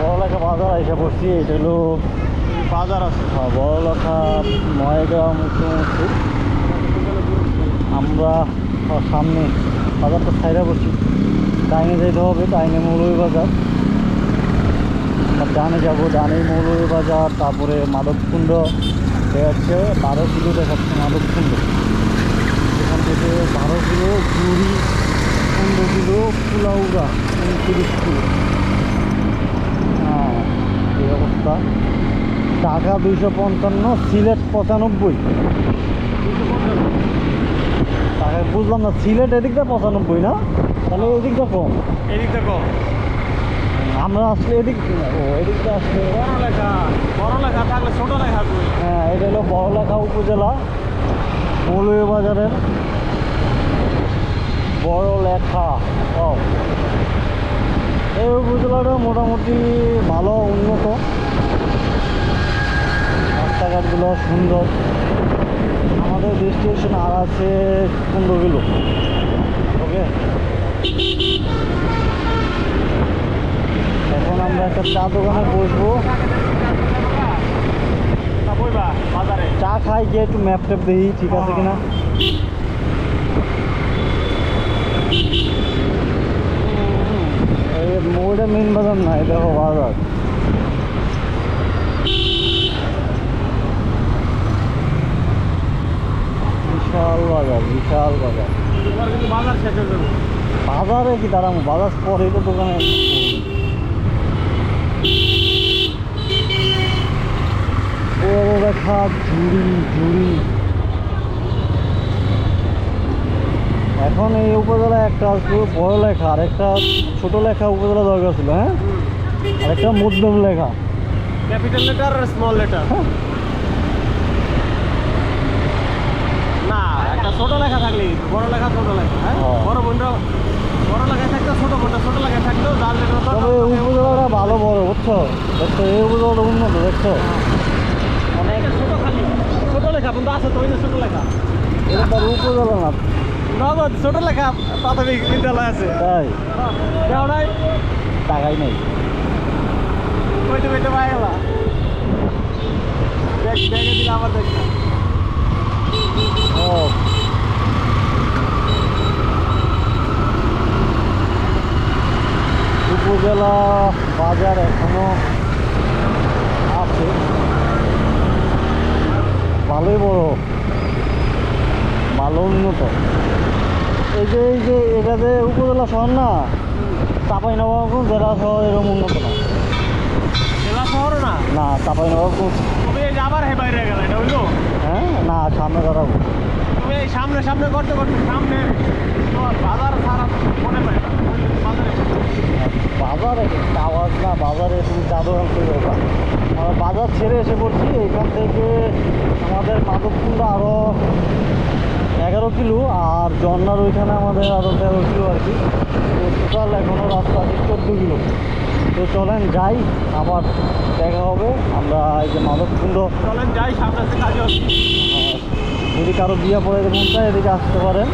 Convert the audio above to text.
বড়লেখা বাজার এসে পড়ছি এটা হলো বাজার আছে। আহ, বড়লেখা নয়গ্রাম উচ্চ আমরা সামনে বাজারটা সাইডে বসছি ডাইনে যেতে হবে ডাইনে মৌলভী বাজার। ডানে যাব ডানে মৌলভী বাজার তারপরে মাধবকুণ্ড। দেখাচ্ছে বারো কিলো দেখাচ্ছে মাধবকুণ্ড। এখান থেকে বারো কিলো জুড়ি পনেরো কিলো ফুলাউড়া উনত্রিশ কিলো। হ্যাঁ অবস্থা ঢাকা দুইশো পঞ্চান্ন সিলেট পঁচানব্বই। বুঝলাম না সিলেট এদিকটা পঁচানব্বই না? তাহলে এদিকটা কম। এদিকটা কম। আমরা আসলে এদিক ও এদিকটা আসলে বড় লেখা বড় লেখা থাকলে ছোট লেখা হ্যাঁ এটা হলো বড়লেখা উপজেলা মৌলভীবাজারের বড় লেখা ও এই উপজেলাটা মোটামুটি ভালো উন্নত। রাস্তাঘাটগুলো সুন্দর। আমাদের ডেস্টিনেশন আর আছে পনেরো কিলো ওকে এখন আমরা একটা চা দোকানে বসবো। চা খাই, গিয়ে একটু ম্যাপ ট্যাপ দেখি, ঠিক আছে কিনা? ওইটা মেন বাজার না এটা বাজার বিশাল বাজার বিশাল বাজার। বাজার শেষ হয়ে যাবে। বাজারে কি দাঁড়াবো বাজার পরে তো দোকানে বড় ঝুড়ি ঝুড়ি। এখন এই উপজেলায় একটা আসবে বড় লেখা আর একটা ছোট লেখা উপজেলা দরকার ছিল হ্যাঁ? আর একটা মধ্যম লেখা। ক্যাপিটাল লেটার আর স্মল লেটার না একটা ছোট লেখা থাকলেই তো, বড় লেখা ছোট লেখা হ্যাঁ হ্যাঁ। বড় বোনটা বড় লেখায় থাকতো ছোট বোনটা ছোট লেখায় থাকতো যার লেখা তবে এই উপজেলাটা ভালো বুঝছ দেখছ এই উপজেলাটা উন্নত দেখছ অনেক ছোট খালি ছোট লেখা কিন্তু আছে তো ওই যে ছোট লেখা। এটা তার উপজেলা না? নগদ ছোট লেখা প্রাথমিক বিদ্যালয় আছে। তাই? দেও নাই? টাকাই নেই। কইতে কইতে পাই গেলা ব্যাগ ব্যাগে দিলে আবার দেখ। ও। উপজেলা বাজার এখনও আছে। ভালোই বড়। ভালো উন্নত। এই যে এই যে এটা যে উপজেলা শহর না চাপাই নবাবগঞ্জ জেলা শহর এরকম উন্নত না। জেলা শহর না? না চাপাই নবাবগঞ্জ তুমি আবার হে বাইরে গেল এটা হইল হ্যাঁ না সামনে দাঁড়াবো। তুমি এই সামনে সামনে করতে করতে সামনে বাজার সারা মনে পায় না। বাজারে একটা আওয়াজ না বাজারে তুমি চাদর যাবা। আমরা বাজার ছেড়ে এসে পড়ছি এখান থেকে আমাদের মাধবকুণ্ড আরও এগারো কিলো আর জন্নার ওইখানে আমাদের আরও তেরো কিলো আর কি। তো টোটাল এখনও রাস্তা আছে চোদ্দ কিলো। তো চলেন যাই আবার দেখা হবে। আমরা এই যে মাধবকুণ্ড চলেন যাই সামনে যদি কারও বিয়ে পড়ে মন চায় এদিকে আসতে পারেন।